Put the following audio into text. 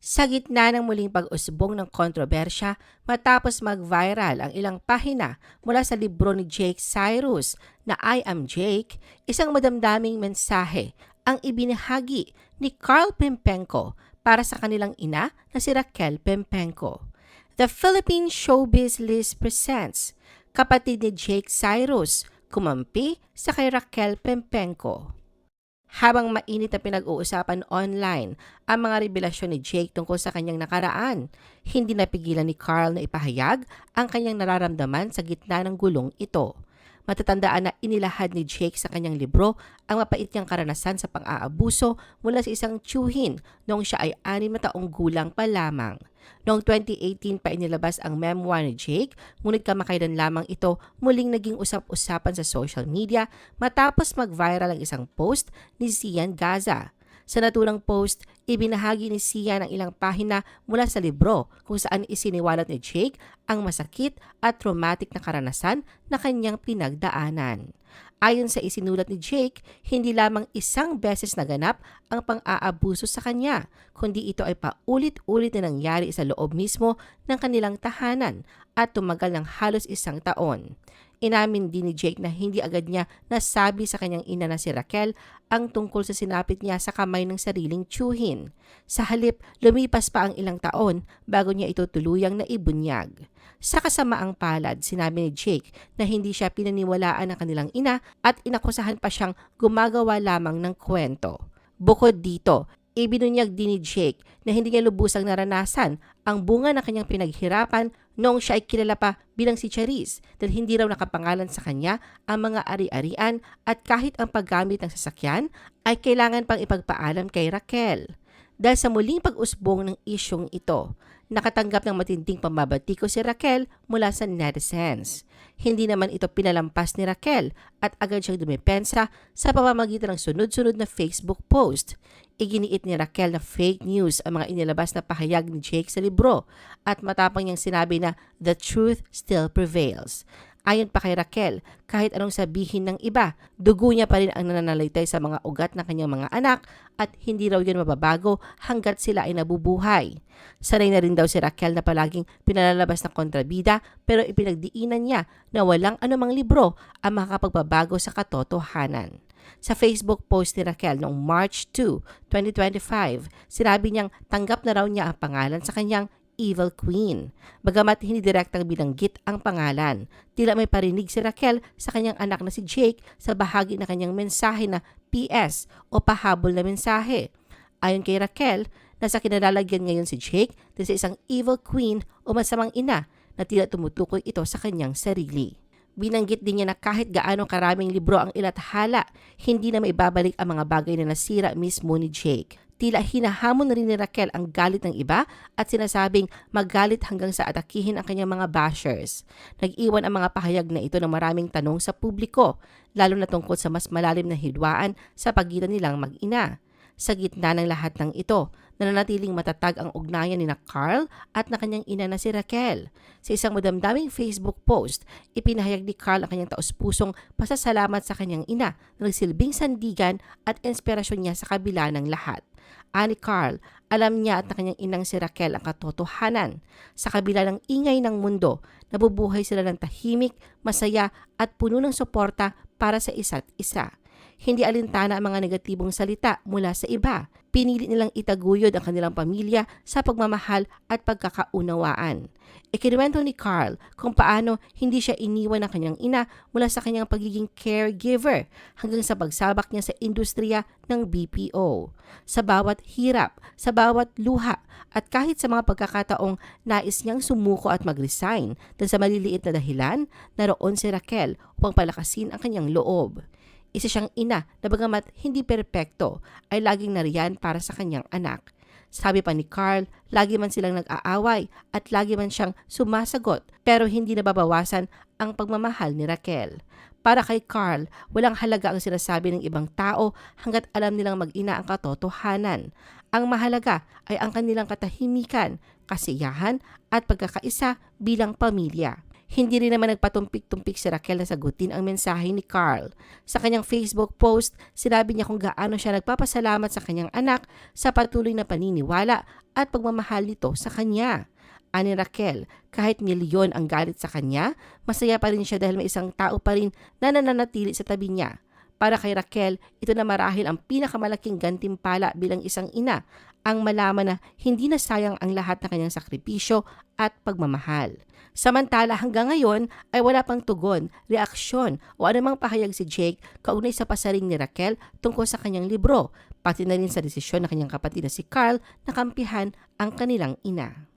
Sa gitna ng muling pag-usbong ng kontrobersya matapos mag-viral ang ilang pahina mula sa libro ni Jake Cyrus na I Am Jake, isang madamdaming mensahe ang ibinahagi ni Carl Pempenko para sa kanilang ina na si Raquel Pempenko. The Philippine Showbiz List presents kapatid ni Jake Cyrus kumampi sa kay Raquel Pempenko. Habang mainit na pinag-uusapan online ang mga revelasyon ni Jake tungkol sa kanyang nakaraan, hindi napigilan ni Carl na ipahayag ang kanyang nararamdaman sa gitna ng gulong ito. Matatandaan na inilahad ni Jake sa kanyang libro ang mapait niyang karanasan sa pang-aabuso mula sa isang tiyuhin noong siya ay anim na taong gulang pa lamang. Noong 2018 pa inilabas ang memoir ni Jake, ngunit kamakailan lamang ito muling naging usap-usapan sa social media matapos mag-viral ang isang post ni Sian Gaza. Sa naturang post, ibinahagi ni Sia ng ilang pahina mula sa libro kung saan isiniwalat ni Jake ang masakit at traumatic na karanasan na kanyang pinagdaanan. Ayon sa isinulat ni Jake, hindi lamang isang beses naganap ang pang-aabuso sa kanya, kundi ito ay paulit-ulit na nangyari sa loob mismo ng kanilang tahanan at tumagal ng halos isang taon. Inamin din ni Jake na hindi agad niya nasabi sa kanyang ina na si Raquel ang tungkol sa sinapit niya sa kamay ng sariling tsuhin. Sa halip, lumipas pa ang ilang taon bago niya ito tuluyang naibunyag. Sa kasamaang palad, sinabi ni Jake na hindi siya pinaniwalaan ng kanilang ina at inakusahan pa siyang gumagawa lamang ng kwento. Bukod dito, ibinunyag din ni Jake na hindi niya lubusang naranasan ang bunga ng kanyang pinaghirapan noong siya ay kilala pa bilang si Charis dahil hindi raw nakapangalan sa kanya ang mga ari-arian at kahit ang paggamit ng sasakyan ay kailangan pang ipagpaalam kay Raquel. Dahil sa muling pag-usbong ng isyong ito, nakatanggap ng matinding pambabatiko si Raquel mula sa netizens. Hindi naman ito pinalampas ni Raquel at agad siyang dumepensa sa pamamagitan ng sunod-sunod na Facebook post. Iginiit ni Raquel na fake news ang mga inilabas na pahayag ni Jake sa libro at matapang niyang sinabi na the truth still prevails. Ayon pa kay Raquel, kahit anong sabihin ng iba, dugo niya pa rin ang nananalaytay sa mga ugat ng kanyang mga anak at hindi raw yun mababago hanggat sila ay nabubuhay. Sanay na rin daw si Raquel na palaging pinalalabas ng kontrabida pero ipinagdiinan niya na walang anumang libro ang makakapagbabago sa katotohanan. Sa Facebook post ni Raquel noong March 2, 2025, sinabi niyang tanggap na raw niya ang pangalan sa kanyang Evil Queen. Bagamat hindi direktang binanggit ang pangalan, tila may parinig si Raquel sa kanyang anak na si Jake sa bahagi na kanyang mensahe na PS o pahabol na mensahe. Ayon kay Raquel, nasa kinalalagyan ngayon si Jake dahil sa isang evil queen o masamang ina na tila tumutukoy ito sa kanyang sarili. Binanggit din niya na kahit gaano karaming libro ang ilathala, hindi na maibabalik ang mga bagay na nasira mismo ni Jake tila hinahamon na rin ni Raquel ang galit ng iba at sinasabing magalit hanggang sa atakihin ang kanyang mga bashers. Nag-iwan ang mga pahayag na ito ng maraming tanong sa publiko, lalo na tungkol sa mas malalim na hidwaan sa pagitan nilang mag-ina. Sa gitna ng lahat ng ito, nananatiling matatag ang ugnayan ni na Carl at na kanyang ina na si Raquel. Sa isang madamdaming Facebook post, ipinahayag ni Carl ang kanyang taus-pusong pasasalamat sa kanyang ina na nagsilbing sandigan at inspirasyon niya sa kabila ng lahat. Ani Carl, alam niya at na kanyang inang si Raquel ang katotohanan. Sa kabila ng ingay ng mundo, nabubuhay sila ng tahimik, masaya at puno ng suporta para sa isa't isa. Hindi alintana ang mga negatibong salita mula sa iba. Pinili nilang itaguyod ang kanilang pamilya sa pagmamahal at pagkakaunawaan. Ikinuwento ni Carl kung paano hindi siya iniwan ng kanyang ina mula sa kanyang pagiging caregiver hanggang sa pagsabak niya sa industriya ng BPO. Sa bawat hirap, sa bawat luha, at kahit sa mga pagkakataong nais niyang sumuko at mag-resign dahil sa maliliit na dahilan, naroon si Raquel upang palakasin ang kanyang loob. Isa siyang ina na bagamat hindi perpekto ay laging nariyan para sa kanyang anak. Sabi pa ni Carl, lagi man silang nag-aaway at lagi man siyang sumasagot pero hindi nababawasan ang pagmamahal ni Raquel. Para kay Carl, walang halaga ang sinasabi ng ibang tao hanggat alam nilang mag-ina ang katotohanan. Ang mahalaga ay ang kanilang katahimikan, kasiyahan at pagkakaisa bilang pamilya. Hindi rin naman nagpatumpik-tumpik si Raquel na sagutin ang mensahe ni Carl. Sa kanyang Facebook post, sinabi niya kung gaano siya nagpapasalamat sa kanyang anak sa patuloy na paniniwala at pagmamahal nito sa kanya. Ani Raquel, kahit milyon ang galit sa kanya, masaya pa rin siya dahil may isang tao pa rin na nananatili sa tabi niya. Para kay Raquel, ito na marahil ang pinakamalaking gantimpala bilang isang ina, ang malaman na hindi na sayang ang lahat ng kanyang sakripisyo at pagmamahal. Samantala hanggang ngayon ay wala pang tugon, reaksyon o anumang pahayag si Jake kaugnay sa pasaring ni Raquel tungkol sa kanyang libro, pati na rin sa desisyon ng kanyang kapatid na si Carl na kampihan ang kanilang ina.